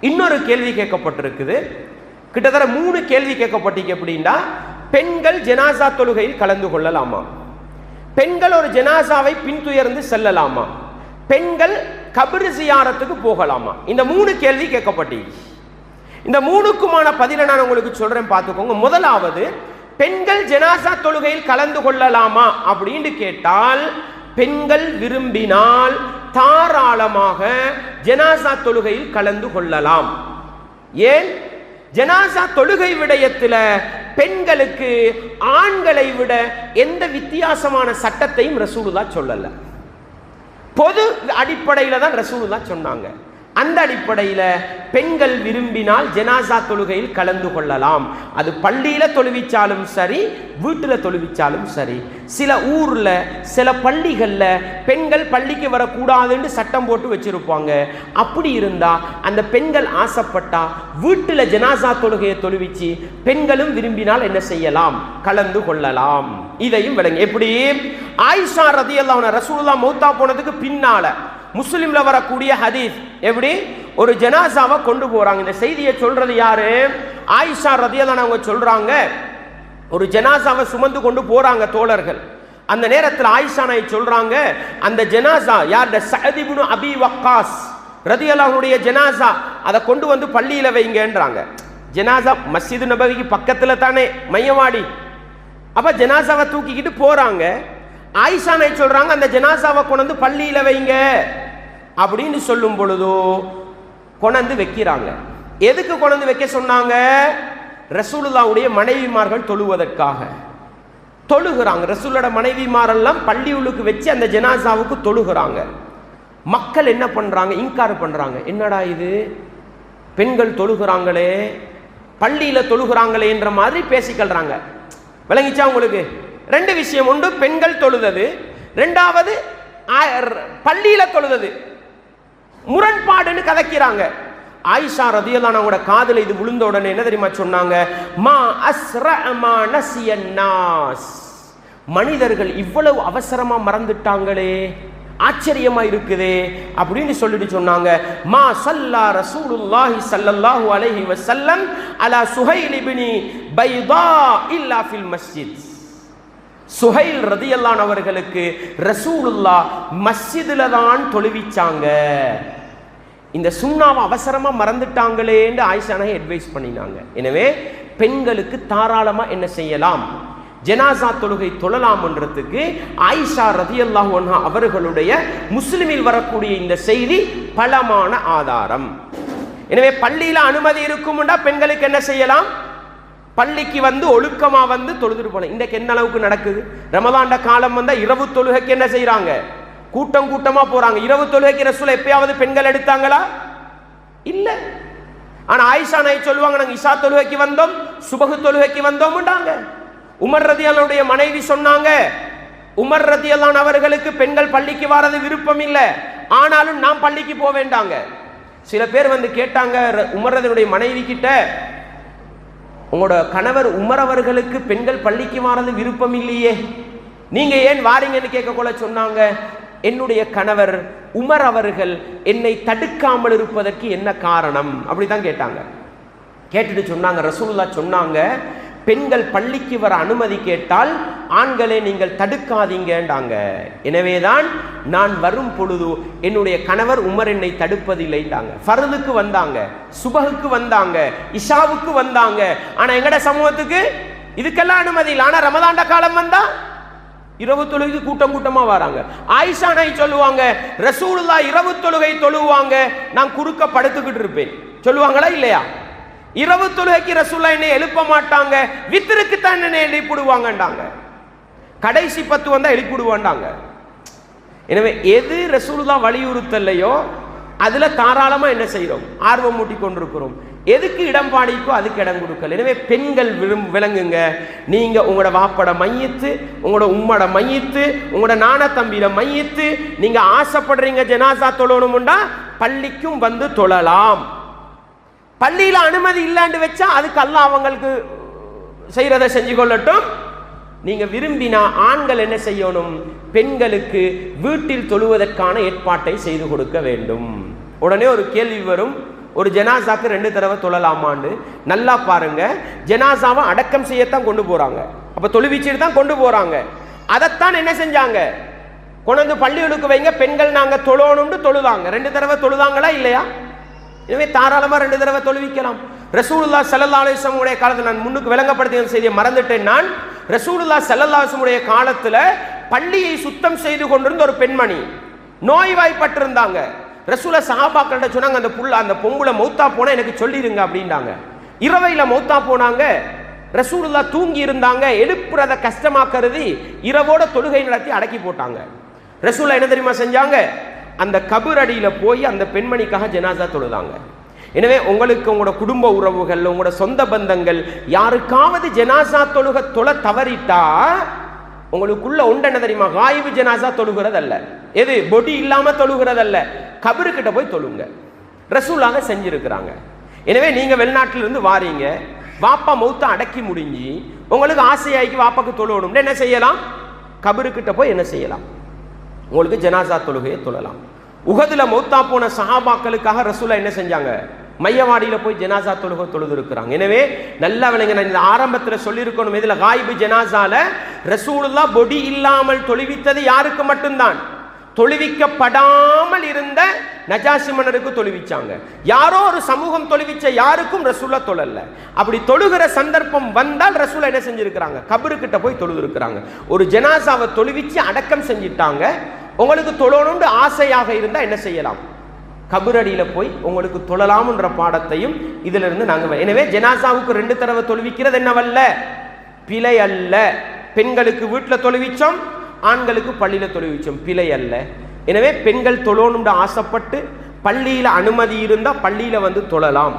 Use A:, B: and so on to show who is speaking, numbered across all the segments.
A: இன்னொரு கேள்வி கேட்கப்பட்டிருக்குது. கிட்டத்தட்ட மூணு கேள்வி கேட்கப்பட்டீங்க அப்படின்னா பெண்கள் ஜனாசா தொழுகையில் கலந்து கொள்ளலாமா? பெண்கள் ஒரு ஜனாசாவை பின்துயர்ந்து செல்லலாமா? பெண்கள் கபிரு ஜியாரத்துக்கு போகலாமா? இந்த மூணு கேள்வி கேட்கப்பட்டீங்க. இந்த மூணுக்குமான பதிலை நான் உங்களுக்கு சொல்றேன் பார்த்துக்கோங்க. முதலாவது பெண்கள் ஜனாசா தொழுகையில் கலந்து கொள்ளலாமா அப்படின்னு கேட்டால் பெண்கள் விரும்பினால் தாராளமாக ஜனாசா தொழுகையில் கலந்து கொள்ளலாம். ஏன்? ஜனாசா தொழுகை விடயத்தில் பெண்களுக்கு ஆண்களை விட எந்த வித்தியாசமான சட்டத்தையும் ரசூலுல்லா சொல்லல. பொது அடிப்படையில் தான் ரசூலுல்லா சொன்னாங்க. அந்த அடிப்படையில் பெண்கள் விரும்பினால் ஜெனாசா தொழுகையில் கலந்து கொள்ளலாம். அது பள்ளியில் தொழுவிச்சாலும் சரி வீட்டில் தொழுவிச்சாலும் சரி. சில ஊரில் சில பள்ளிகளில் பெண்கள் பள்ளிக்கு வரக்கூடாதுன்னு சட்டம் போட்டு வச்சுருப்பாங்க. அப்படி இருந்தால் அந்த பெண்கள் ஆசைப்பட்டால் வீட்டில் ஜெனாசா தொழுகையை தொழுவிச்சு பெண்களும் விரும்பினால் என்ன செய்யலாம்? கலந்து கொள்ளலாம். இதையும் விளங்க எப்படி ஆயிஷா ரதியல்லாஹு ரசூலா மௌத்தா போனதுக்கு பின்னால முஸ்லீம்ல வரக்கூடிய ஹதீஸ். எப்படி? ஒரு ஜனாசாவை கொண்டு போறாங்க. இந்த செய்தியை சொல்றது யாரு? ஆயிஷா ரதியல்லாஹு அவங்க சொல்றாங்க. ஒரு ஜனாசாவை சுமந்து கொண்டு போறாங்க தோழர்கள். அந்த நேரத்தில் ஆயிஷா நாய் சொல்றாங்க அந்த ஜனாசா யார் சஹதிபுனு அபி வக்காஸ். ரதியலாவுடைய ஜனாசா அதை கொண்டு வந்து பள்ளியில வைங்கன்றாங்க. ஜனாசா மஸ்ஜிது நபவிக்கு பக்கத்துல தானே மையவாடி. அப்ப ஜனாசாவை தூக்கிக்கிட்டு போறாங்க. ஆயிஷா நாய் சொல்றாங்க அந்த ஜனாசாவை கொண்டு வந்து பள்ளியில வைங்க. அப்படின்னு சொல்லும் பொழுதோ கொணந்து வைக்கிறாங்க. எதுக்கு கொணந்து வைக்க சொன்னாங்க? ரசூலுல்லாவுடைய மனைவிமார்கள் தொழுவதற்காக. தொழுகிறாங்க. ரசூலோட மனைவிமாரெல்லாம் பள்ளி உள்ளுக்கு வச்சு அந்த ஜனாசாவுக்கு தொழுகிறாங்க. மக்கள் என்ன பண்ணுறாங்க இன்கார் பண்ணுறாங்க என்னடா இது? பெண்கள் தொழுகிறாங்களே? பள்ளியில் தொழுகிறாங்களேன்ற மாதிரி பேசிக்கல்றாங்க விளங்கிச்சா உங்களுக்கு? ரெண்டு விஷயம் உண்டு. பெண்கள் தொழுதது. ரெண்டாவது பள்ளியில் தொழுதது. முரண்பாடுன்னு கதைக்கிறாங்க. ஆயிஷா ரதியல்லான அவங்களோட காதில் இது விழுந்த உடனே என்ன தெரியுமா சொன்னாங்க? மா அஸ்ர மா நசியன்னாஸ் மனிதர்கள் இவ்வளவு அவசரமா மறந்துட்டாங்களே. ஆச்சரியமா இருக்குதே அப்படின்னு சொல்லிட்டு சொன்னாங்க. மா சல்லா ரசூலுல்லாஹி சல்லல்லாஹு அலைஹி வஸல்லம் அலா சுஹைல் இப்னி பைதா இல்லா ஃபில் மஸ்ஜித். சுஹைல் ரதியல்லான் அவர்களுக்கு ரசூலுல்லா மஸ்ஜிதுல தான் தொழுவிச்சாங்க. இந்த சுண்ணாவை அவசரமா மறந்துட்டாங்களேன்னு ஆயிஷானை அட்வைஸ் பண்ணினாங்க. எனவே பெண்களுக்கு தாராளமா என்ன செய்யலாம்? ஜனாசா தொழுகை தொழலாம்ன்றதுக்கு ஆயிஷா ரதியல்லாஹ் அன்ஹா அவர்களுடைய முஸ்லிமில் வரக்கூடிய இந்த செய்தி பலமான ஆதாரம். எனவே பள்ளியில அனுமதி இருக்கும்னா பெண்களுக்கு என்ன செய்யலாம்? பள்ளிக்கு வந்து ஒழுக்கமா வந்து தொழுதுட்டு போன இன்றைக்கு என்ன அளவுக்கு நடக்குது? ரமதாண்ட காலம் வந்தால் இரவு தொழுகைக்கு என்ன செய்கிறாங்க கூட்டம் கூட்டமா போறாங்க. இரவு தொழுகைக்கு ரசூல எப்பயாவது பெண்கள் எடுத்தாங்களா? இல்ல. ஆனா ஆயிஷா நாய் சொல்லுவாங்க நாங்க இஷா தொழுகைக்கு வந்தோம் சுபகு தொழுகைக்கு வந்தோம்ன்றாங்க. உமர் ரதியல்லானுடைய மனைவி சொன்னாங்க உமர் ரதியல்லான் அவர்களுக்கு பெண்கள் பள்ளிக்கு வரது விருப்பம் இல்லை. ஆனாலும் நாம் பள்ளிக்கு போக வேண்டாங்க சில பேர் வந்து கேட்டாங்க ர- உமர் ரதியனுடைய மனைவி கிட்ட உங்களோட கணவர் உமர் அவர்களுக்கு பெண்கள் பள்ளிக்கு வாரது விருப்பம் இல்லையே. நீங்க ஏன் வாரீங்கன்னு கேட்கக்குள்ள சொன்னாங்க? என்னுடைய கணவர் உமர் அவர்கள் என்னை தடுக்காமல் இருப்பதற்கு என்ன காரணம்? அப்படிதான் கேட்டாங்க. கேட்டுட்டு சொன்னாங்க ரசூல்லா சொன்னாங்க பெண்கள் பள்ளிக்கு வர அனுமதி கேட்டால் ஆண்களே நீங்கள் தடுக்காதீங்கன்றாங்க. எனவேதான் நான் வரும் பொழுது என்னுடைய கணவர் உமர் என்னை தடுப்பதில்லைன்றாங்க. ஃபர்துக்கு வந்தாங்க சுபகுக்கு வந்தாங்க இஷாவுக்கு வந்தாங்க. ஆனா எங்கட சமூகத்துக்கு இதுக்கெல்லாம் அனுமதி இல்லை. ஆனா ரமதாண்ட காலம் வந்தா இரவு தொழுகை கூட்டம் கூட்டமா வராங்க. ஆயிஷா நாய் சொல்லுவாங்க ரசூலுல்லா இரவு தொழுகை தொழுவாங்க. நான் குறுக்க படுத்துக்கிட்டு இருப்பேன். சொல்லுவாங்களா இல்லையா? இரவு தொழுகைக்கு ரசூல்லா என்னை எழுப்ப மாட்டாங்க. வித்திருக்கு தான் என்னை எழுப்பிடுவாங்கன்றாங்க கடைசி பத்து வந்தால் எழுப்பிடுவாண்டாங்க எனவே எது ரசூலுல்லா வலியுறுத்தலையோ அதில் தாராளமாக என்ன செய்கிறோம் ஆர்வம் மூட்டி கொண்டிருக்கிறோம். எதுக்கு இடம் பாடிக்கோ அதுக்கு இடம் கொடுக்கல. எனவே பெண்கள் விரும் விளங்குங்க. நீங்கள் உங்களோட வாப்பட மையத்து உங்களோட உம்மட மையத்து உங்களோட நான தம்பியில மையத்து நீங்கள் ஆசைப்படுறீங்க ஜனாசா தொழணும்டா பள்ளிக்கும் வந்து தொழலாம். பள்ளியில் அனுமதி இல்லைன்னு வச்சா அதுக்கு அல்ல அவங்களுக்கு செய்யறதை செஞ்சு கொள்ளட்டும். நீங்க விரும்பினா ஆண்கள் என்ன செய்யணும்? பெண்களுக்கு வீட்டில் தொழுவதற்கான ஏற்பாட்டை செய்து கொடுக்க வேண்டும். உடனே ஒரு கேள்வி வரும். ஒரு ஜனாசாக்கு ரெண்டு தடவை தொழலாமான்னு நல்லா பாருங்க. ஜனாசாவை அடக்கம் செய்யத்தான் கொண்டு போறாங்க. அப்ப தொழுவிச்சிட்டு தான் கொண்டு போறாங்க. அதைத்தான் என்ன செஞ்சாங்க? கொண்டு பள்ளிகளுக்கு வைங்க பெண்கள் நாங்க தொழணும்னு தொழுதாங்க ரெண்டு தடவை தொழுதாங்களா இல்லையா? எனவே தாராளமாக ரெண்டு தடவை தொழுவிக்கலாம். ரசூலுல்லா ஸல்லல்லாஹு அலைஹி காலத்தில் நான் முன்னுக்கு விளங்கப்படுத்தின செய்தியை மறந்துட்டேன். நான் ரசூலுல்லா ஸல்லல்லாஹு காலத்தில் பள்ளியை சுத்தம் செய்து கொண்டிருந்த ஒரு பெண்மணி. நோய்வாய்ப்பட்டிருந்தாங்க. ரசூல சஹாபாக்கள்கிட்ட சொன்னாங்க அந்த புள்ள அந்த பொம்புல மௌத்தா போனால் எனக்கு சொல்லிடுங்க அப்படின்றாங்க இரவையில் மௌத்தா போனாங்க. ரசூலுல்லா தூங்கி இருந்தாங்க. எழுப்புறத கஷ்டமா கருதி இரவோட தொழுகை நடத்தி அடக்கி போட்டாங்க. ரசூலா என்ன தெரியுமா செஞ்சாங்க? அந்த கபர் அடியில் போய் அந்த பெண்மணிக்காக ஜனாசா தொழுதாங்க. எனவே உங்களுக்கு உங்களோட குடும்ப உறவுகள் உங்களோட சொந்த பந்தங்கள் யாருக்காவது ஜனாசா தொழுக தொழ தவறிட்டா உங்களுக்குள்ள உண்டு தெரியுமா? காய்வு ஜனாசா தொழுகிறதல்ல. எது? பொடி இல்லாம தொழுகிறதல்ல. கபருக்கிட்ட போய் தொழுங்க. ரசூலாக செஞ்சிருக்கிறாங்க. எனவே நீங்க வெளிநாட்டிலிருந்து வாரீங்க. வாப்பா மௌத்த அடக்கி முடிஞ்சு உங்களுக்கு ஆசையாக்கி வாப்பாக்கு தொழுவணும்னு என்ன செய்யலாம்? கபருக்கிட்ட போய் என்ன செய்யலாம்? உங்களுக்கு ஜனாசா தொழுகையை தொழலாம். உகதில் மௌத்தா போன சஹாபாக்களுக்காக ரசூலா என்ன செஞ்சாங்க? மையவாடியில் போய் ஜனாசா தொழுகை தொழுது இருக்கிறாங்க எனவே நல்லா விளங்க நான் இந்த ஆரம்பத்தில் சொல்லியிருக்கணும். இதில் காய்பு ஜனாசால ரசூலுல்லா பொடி இல்லாமல் தொழுவித்தது யாருக்கு மட்டும்தான்? தொழுவிக்கப்படாமல் இருந்த நஜாசி மன்னருக்கு தொழுவிச்சாங்க. யாரோ ஒரு சமூகம் தொழுவிச்ச யாருக்கும் ரசூலா தொழல. அப்படி தொழுகிற சந்தர்ப்பம் வந்தால் ரசூலா என்ன செஞ்சிருக்கிறாங்க? கபருக்கிட்ட போய் தொழுதுருக்கிறாங்க. ஒரு ஜனாசாவை தொழுவிச்சு அடக்கம் செஞ்சிட்டாங்க. உங்களுக்கு தொழணும்னு ஆசையாக இருந்தால் என்ன செய்யலாம்? கபரடியில் போய் உங்களுக்கு தொழலாம்ன்ற பாடத்தையும் இதிலிருந்து நாங்கள் எனவே ஜெனாசாவுக்கு ரெண்டு தடவை தொழுவிக்கிறது என்னவல்ல? பிழை அல்ல. பெண்களுக்கு வீட்டில் தொழுவிச்சோம் ஆண்களுக்கு பள்ளியில தொழுவிச்சோம் பிழை அல்ல. எனவே பெண்கள் தொழணும்னு ஆசைப்பட்டு பள்ளியில் அனுமதி இருந்தால் பள்ளியில் வந்து தொழலாம்.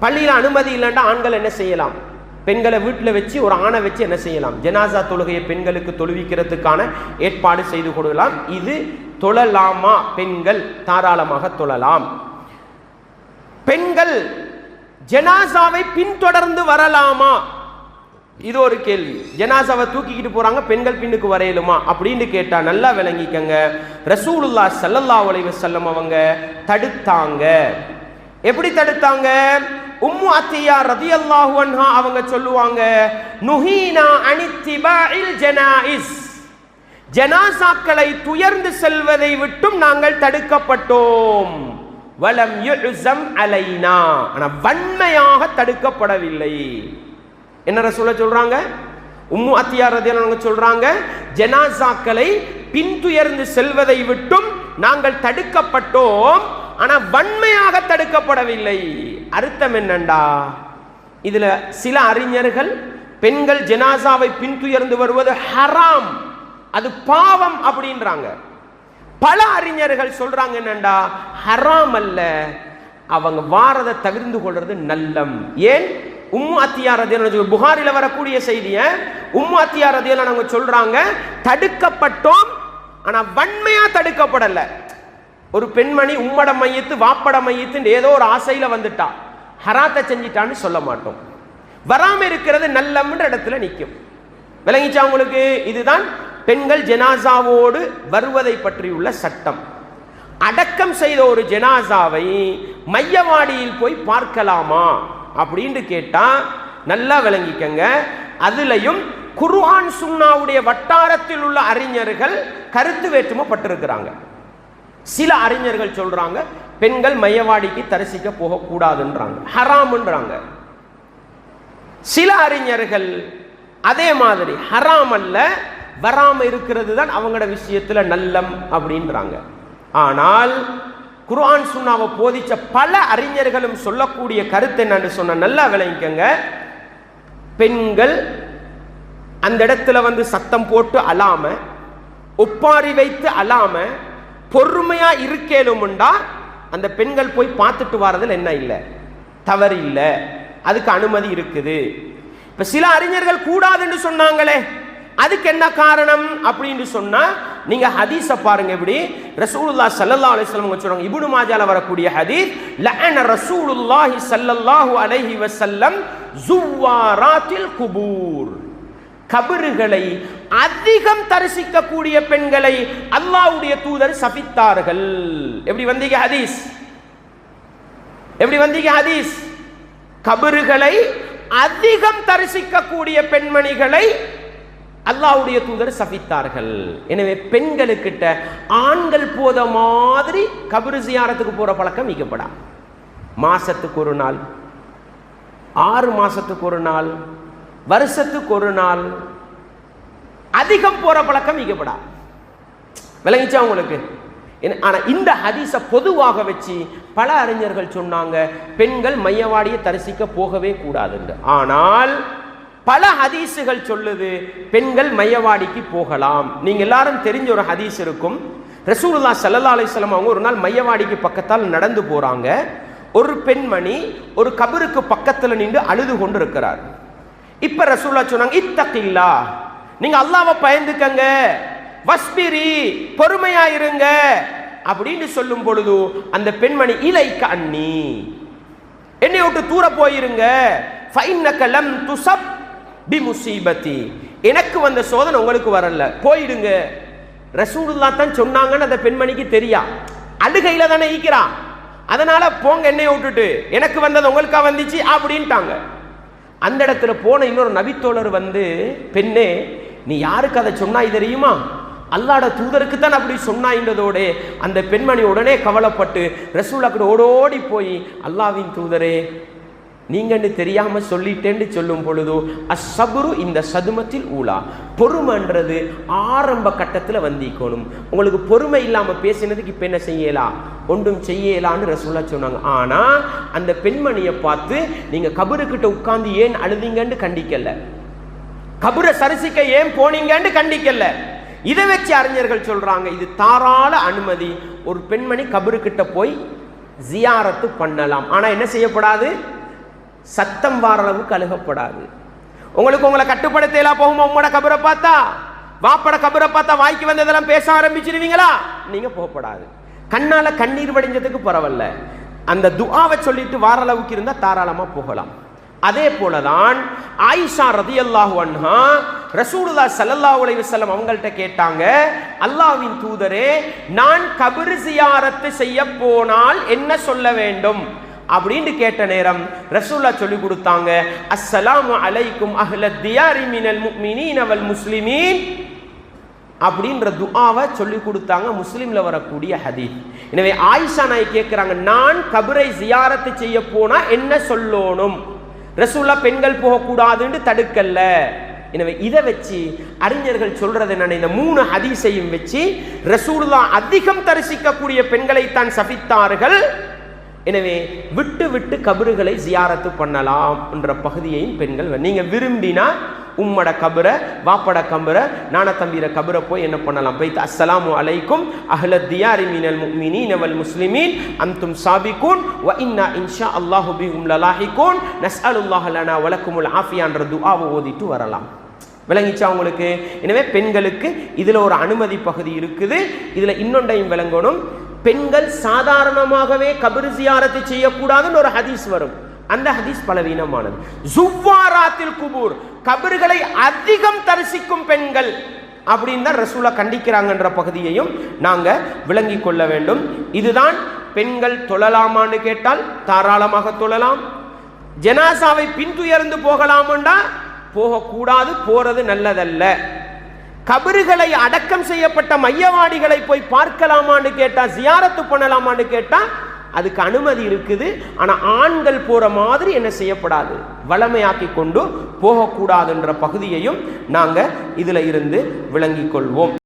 A: பள்ளியில் அனுமதி இல்லைன்னா ஆண்கள் என்ன செய்யலாம்? பெண்களை வீட்டில் வச்சு ஒரு ஆணை வச்சு என்ன செய்யலாம்? ஜனாசா தொழுகையை பெண்களுக்கு தொழுவிக்கிறதுக்கான ஏற்பாடு செய்து கொடுக்கலாம். இது தொழலாமா? பெண்கள் தாராளமாக தொழலாம். பெண்கள் ஜனாசாவை பின்தொடர்ந்து வரலாமா? இது ஒரு கேள்வி. ஜனாசாவை தூக்கிக்கிட்டு போறாங்க பெண்கள் பின்னுக்கு வரையலுமா? அப்படின்னு கேட்டா நல்லா விளங்கிக்கங்க. ரசூலுல்லா சல்லல்லா உலைவ செல்லம் அவங்க தடுத்தாங்க. எப்படி தடுத்தாங்க? உம்மு அத்தியா ரதியல்லாஹு அன்ஹா அவங்க சொல்லுவாங்க நுஹீனா அனித்திபாஇல் ஜனாயிஸ். ஜனாசாக்களை துயர்ந்து செல்வதை விட்டும் நாங்கள் தடுக்கப்பட்டோம். வலம் யுஸம் அலைனா. ஆனா வன்மையாக தடுக்கப்படவில்லை. என்ன ரசூல சொல்றாங்க? உம்மு அத்தியார் ரதியல்லாஹு சொல்றாங்க ஜனாசாக்களை பின்துயர்ந்து செல்வதை விட்டும் நாங்கள் தடுக்கப்பட்டோம் ஆனா வன்மையாக தடுக்கப்படவில்லை. அர்த்தம் என்னண்டா? இதுல சில அறிஞர்கள் பெண்கள் ஜனாசாவை பின்துயர்ந்து வருவது ஹராம் அது பாவம் அப்படின்றாங்க. பல அறிஞர்கள் சொல்றாங்க என்னண்டா? ஹராம் அல்ல. அவங்க வாரதை தவிர்ந்து கொள்றது நல்லம். ஏன்? உம்மு அத்தியாரதிய புகாரில் வரக்கூடிய செய்திய உம்மு அத்தியாரதியில அவங்க சொல்றாங்க தடுக்கப்பட்டோம் ஆனா வன்மையா தடுக்கப்படல. ஒரு பெண்மணி உம்மட மையத்து வாப்பட மையத்து ஏதோ ஒரு ஆசையில வந்துட்டா. ஹராத்தை செஞ்சிட்டான்னு சொல்ல மாட்டோம். வராம இருக்கிறது நல்லம்ன்ற இடத்துல நிற்கும் விளங்கிச்சா உங்களுக்கு? இதுதான் பெண்கள் ஜெனாசாவோடு வருவதை பற்றியுள்ள சட்டம். அடக்கம் செய்த ஒரு ஜெனாசாவை மையவாடியில் போய் பார்க்கலாமா? அப்படின்னு கேட்டா நல்லா விளங்கிக்கங்க. அதுலயும் குர்ஆன் சுன்னாவுடைய வட்டாரத்தில் உள்ள அறிஞர்கள் கருத்து வேற்றுமைப்பட்டிருக்கிறாங்க சில அறிஞர்கள் சொல்றாங்க பெண்கள் மையவாடிக்கு தரிசிக்க போகக்கூடாதுன்றாங்க. ஹராம்ன்றாங்க. சில அறிஞர்கள் அதே மாதிரி ஹராம் அல்ல வராம இருக்கிறது தான் அவங்களோட விஷயத்துல நல்லம் அப்படின்றாங்க. ஆனால் குர்ஆன் சுண்ணாவை போதிச்ச பல அறிஞர்களும் சொல்லக்கூடிய கருத்து என்னன்னு சொன்ன நல்லா விளைவிக்கங்க பெண்கள் அந்த இடத்துல வந்து சத்தம் போட்டு அழாம ஒப்பாரி வைத்து அழாம பொறுமையா இருக்கேலும்டா அந்த பெண்கள் போய் பார்த்துட்டு வரதுல என்ன இல்லை? தவறு இல்லை. அதுக்கு அனுமதி இருக்குது. இப்ப சில அறிஞர்கள் கூடாதுன்னு சொன்னாங்களே அதுக்கு என்ன காரணம் அப்படின்னு சொன்னா நீங்க ஹதீஸ பாருங்க இப்படி ரசூலுல்லாஹ் ஸல்லல்லாஹு அலைஹி வஸல்லம் சொல்றாங்க இப்னு மாஜால வரக்கூடிய ஹதீஸ் லஅன ரசூலுல்லாஹி ஸல்லல்லாஹு அலைஹி வஸல்லம் ஜுவாராத்தில் குபூர். கபறுகளை அதிகம் தரிசிக்கக்கூடிய பெண்களை அல்லாஹ்வுடைய தூதர் சபித்தார்கள். எப்படி வந்தீங்க ஹதீஸ்? எப்படி வந்தீங்க ஹதீஸ்? கபறுகளை அதிகம் தரிசிக்கக்கூடிய பெண்மணிகளை அல்லாவுடைய தூதர் சபித்தார்கள். எனவே பெண்களுக்கிட்ட ஆண்கள் போத மாதிரி கபரு ஜியாரத்துக்கு போற பழக்கம் வைக்கப்படா மாசத்துக்கு ஒரு நாள் ஆறு மாசத்துக்கு ஒரு நாள் வருஷத்துக்கு ஒரு நாள் அதிகம் போற பழக்கம் வைக்கப்படா விளங்கிச்சா உங்களுக்கு? ஆனால் ஆனா இந்த ஹதீஸை பொதுவாக வச்சு பல அறிஞர்கள் சொன்னாங்க பெண்கள் மையவாடியை தரிசிக்க போகவே கூடாதுண்டு ஆனால் பல ஹதீஸுகள் சொல்லுது பெண்கள் மையவாடிக்கு போகலாம். நீங்க எல்லாரும் தெரிஞ்ச ஒரு ஹதீஸ் இருக்கும். ரசூலுல்லா சல்லா அலிஸ்லாம் அவங்க ஒரு நாள் மையவாடிக்கு பக்கத்தால் நடந்து போறாங்க. ஒரு பெண்மணி ஒரு கபருக்கு பக்கத்தில் நின்று அழுது கொண்டு இருக்கிறார் இப்ப ரசூல்லா சொன்னாங்க இத்தக்கில்லா நீங்க அல்லாவை பயந்துக்கங்க. வஸ்பிரி பொறுமையா இருங்க. அப்படின்னு சொல்லும் பொழுது அந்த பெண்மணி இலைக்க அண்ணி என்னை விட்டு தூர போயிருங்க. ஃபைன்னக லம் துசப் பி முசீபத்தி எனக்கு வந்த சோதனை உங்களுக்கு வரல. போயிடுங்க. ரசூலுல்லா தான் சொன்னாங்கன்னு அந்த பெண்மணிக்கு தெரியா? அழுகையில தானே ஈக்கிறான். அதனால போங்க என்னைய விட்டுட்டு. எனக்கு வந்தது உங்களுக்கா வந்துச்சு? அப்படின்ட்டாங்க. அந்த இடத்துல போன இன்னொரு நபித்தோழர் வந்து பெண்ணே நீ யாருக்கு அதை சொன்னாய் தெரியுமா? அல்லாட தூதருக்கு தான் அப்படி சொன்னாயின்றதோடு அந்த பெண்மணி உடனே கவலைப்பட்டு ரசூலாக்கு ஓடோடி போய் அல்லாவின் தூதரே நீங்கன்னு தெரியாமல் சொல்லிட்டேன்னு சொல்லும் பொழுது அசபுரு இந்த சதுமத்தில் ஊலா. பொறுமைன்றது ஆரம்ப கட்டத்தில் வந்திக்கணும். உங்களுக்கு பொறுமை இல்லாமல் பேசினதுக்கு இப்போ என்ன செய்யலாம் ஒன்றும் செய்யலான்னு ரசூலா சொன்னாங்க. ஆனால் அந்த பெண்மணியை பார்த்து நீங்கள் கபருக்கிட்ட உட்காந்து ஏன் அழுதீங்கன்னு கண்டிக்கல. கபரை சரிசிக்க ஏன் போனீங்கன்னு கண்டிக்கல. இதை வச்சு அறிஞர்கள் சொல்கிறாங்க இது தாராள அனுமதி. ஒரு பெண்மணி கபருக்கிட்ட போய் ஜியாரத்து பண்ணலாம். ஆனால் என்ன செய்யப்படாது? சத்தம் வார அளவுக்கு அழுகப்படாது. உங்களுக்கு உங்களை கட்டுப்படுத்தலாம் போகுமா? உங்களோட கபரை பார்த்தா? வாப்பட கபரை பார்த்தா வாய்க்கு வந்ததெல்லாம் பேச ஆரம்பிச்சிருவீங்களா? நீங்க போகப்படாது. கண்ணால கண்ணீர் வடிஞ்சதுக்கு பரவாயில்ல. அந்த துஆவை சொல்லிட்டு வார அளவுக்கு இருந்தா தாராளமா போகலாம். அதே போலதான் ஆயிஷா ரதியல்லாஹு அன்ஹா ரசூலுல்லா ஸல்லல்லாஹு அலைஹி வஸல்லம் அவங்கள்ட்ட கேட்டாங்க அல்லாஹ்வின் தூதரே நான் கபர் ஜியாரத்து செய்ய போனால் என்ன சொல்ல வேண்டும்? அப்படின்னு கேட்ட நேரம் ரசூல்லா சொல்லி கொடுத்தாங்க அஸ்ஸலாமு அலைக்கும் அஹ்ல தியாரி மினல் முஃமினீன வல் முஸ்லிமீன். அப்படின்ற துஆவை சொல்லி கொடுத்தாங்க முஸ்லீமில் வரக்கூடிய ஹதீத் எனவே ஆயிஷா நாய் கேட்குறாங்க நான் கபரை ஜியாரத்து செய்ய போனால் என்ன சொல்லணும்? ரசூல்லா பெண்கள் போகக்கூடாதுன்னு தடுக்கல்ல. எனவே இதை வச்சு அறிஞர்கள் சொல்றது என்னன்னா இந்த மூணு ஹதீஸையும் வச்சு ரசூல்லா அதிகம் தரிசிக்கக்கூடிய பெண்களைத்தான் சபித்தார்கள். எனவே விட்டு விட்டு கபறுகளை ஜியாரத்து பண்ணலாம் என்ற பகுதியையும் பெண்கள் நீங்கள் நீங்க விரும்பினா உம்மட கபரை வாப்பட கபரை நான கபரை போய் என்ன பண்ணலாம்? போய் அஸ்ஸலாமு அலைக்கும் அஹ்லத்தியாரி தியாரி மினல் முஃமினீன முஸ்லிமீன் அந்தும் சாபிகூன் வ இன்னா இன்ஷா அல்லாஹு உம் லலாஹிகூன் நஸ் லனா வலக்குமுல் ஆஃபியான்ற துஆவை ஓதிட்டு வரலாம். விளங்கிச்சா உங்களுக்கு? எனவே பெண்களுக்கு இதில் ஒரு அனுமதி பகுதி இருக்குது. இதில் இன்னொன்றையும் விளங்கணும். பெண்கள் சாதாரணமாகவே கபிர் ஜியாரத்தை செய்யக்கூடாதுன்னு ஒரு ஹதீஸ் வரும். அந்த ஹதீஸ் பலவீனமானது. ஜுவ்வாராத்தில் குபூர் கபிர்களை அதிகம் தரிசிக்கும் பெண்கள் அப்படின்னு தான் ரசூலா கண்டிக்கிறாங்கன்ற பகுதியையும் நாங்கள் விளங்கி கொள்ள வேண்டும். இதுதான் பெண்கள் தொழலாமான்னு கேட்டால் தாராளமாக தொழலாம். ஜனாசாவை பின்துயர்ந்து போகலாமண்டா? போகக்கூடாது போறது நல்லதல்ல. கபறுகளை அடக்கம் செய்யப்பட்ட மையவாடிகளை போய் பார்க்கலாமான்னு கேட்டா ஜியாரத்து பண்ணலாமான்னு கேட்டா அதுக்கு அனுமதி இருக்குது. ஆனா ஆண்கள் போற மாதிரி என்ன செய்யப்படாது. வளமையாக்கி கொண்டு போகக்கூடாதுன்ற பகுதியையும் நாங்க இதுல இருந்து விளங்கிக் கொள்வோம்.